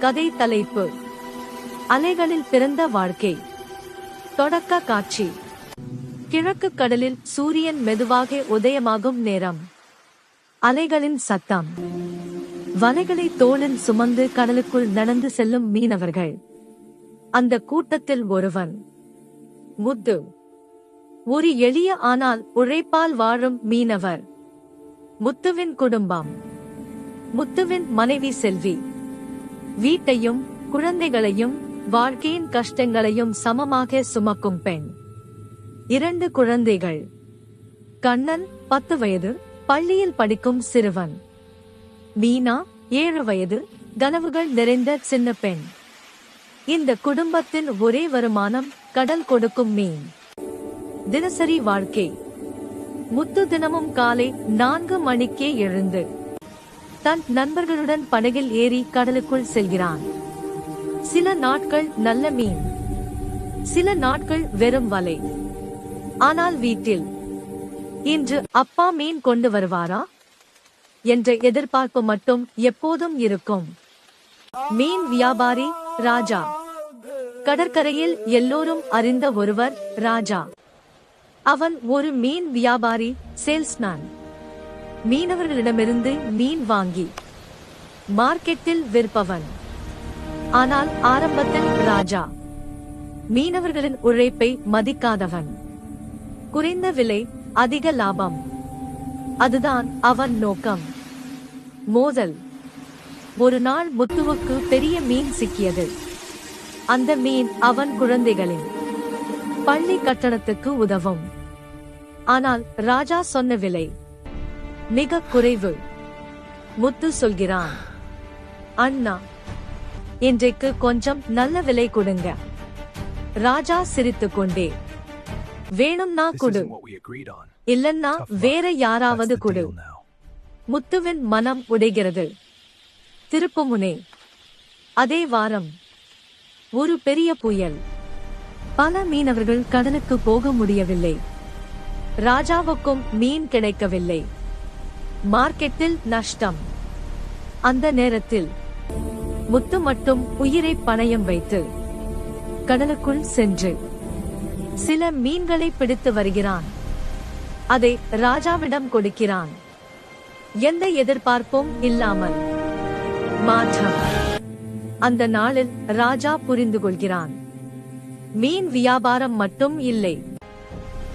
கதை தலைப்பு அலைகளில் பிறந்த வாழ்க்கை. தொடக்க காட்சி. கிழக்கு கடலில் சூரியன் மெதுவாக உதயமாகும் நேரம். அலைகளின் சத்தம். வலைகளை தோளில் சுமந்து கடலுக்குள் நடந்து செல்லும் மீனவர்கள். அந்த கூட்டத்தில் ஒருவன். முத்து. ஒரு எளிய ஆனால் உழைப்பால் வாழும் மீனவர். முத்துவின் குடும்பம். முத்துவின் மனைவி செல்வி. வீட்டையும் குழந்தைகளையும் வாழ்க்கையின் கஷ்டங்களையும் சமமாக சுமக்கும் பெண். இரண்டு குழந்தைகள். கண்ணன் பத்து வயது பள்ளியில் படிக்கும் சிறுவன். மீனா ஏழு வயது கனவுகள் நிறைந்த சின்ன பெண். இந்த குடும்பத்தின் ஒரே வருமானம் கடல் கொடுக்கும் மீன். தினசரி வாழ்க்கை. முத்து தினமும் காலை நான்கு மணிக்கே எழுந்து தன் நண்பர்களுடன் படகில் ஏறி கடலுக்குள் செல்கிறான். சில நாட்கள் நல்ல மீன் சில நாட்கள் வெறும் வலை. ஆனால் வீட்டில் இன்று அப்பா மீன் கொண்டு வருவாரா? என்ற எதிர்பார்ப்பு மட்டும் எப்போதும் இருக்கும். மீன் வியாபாரி ராஜா. கடற்கரையில் எல்லோரும் அறிந்த ஒருவர் ராஜா. அவன் ஒரு மீன் வியாபாரி சேல்ஸ்மேன். மீனவர்களிடமிருந்து மீன் வாங்கி மார்க்கெட்டில் விற்பவன். ஆனால் ஆரம்பத்தில் ராஜா. மீனவர்களின் உழைப்பை மதிக்காதவன். குறைந்த விலை அதிக லாபம். அதுதான் அவன் நோக்கம். மோதல். ஒரு நாள் முத்துவுக்கு பெரிய மீன் சிக்கியது. அந்த மீன் அவன் குழந்தைகளின். பள்ளி கட்டணத்துக்கு உதவும். ஆனால் ராஜா சொன்ன விலை மிக குறைவு முத்து சொல்கிறான் அண்ணா இன்றைக்கு கொஞ்சம் நல்ல விலை கொடுங்க. ராஜா சிரித்துக் கொண்டே வேணும்னா கொடு. இல்லன்னா. வேற யாராவது கொடு. முத்துவின் மனம் உடைகிறது. திருப்புமுனை அதே வாரம் ஒரு பெரிய புயல். பல மீனவர்கள் கடலுக்கு போக முடியவில்லை. ராஜாவுக்கும் மீன் கிடைக்கவில்லை. மார்க்கெட்டில் நஷ்டம். அந்த நேரத்தில் முத்து மட்டும் உயிரை பணயம் வைத்து கடலுக்குள் சென்று சில மீன்களை பிடித்து வருகிறான். அதை ராஜாவிடம் கொடுக்கிறான். எந்த எதிர்பார்ப்பும் இல்லாமல். மாற்றம். அந்த நாளில் ராஜா புரிந்து கொள்கிறான். மீன் வியாபாரம் மட்டும் இல்லை.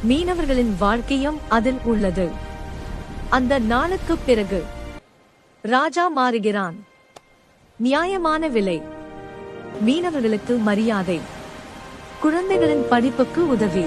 மீனவர்களின் வாழ்க்கையும் அதில் உள்ளது. அந்த நாளுக்கு பிறகு ராஜா மாறுகிறான். நியாயமான விலை. மீனவர்களுக்கு மரியாதை. குழந்தைகளின் படிப்புக்கு உதவி.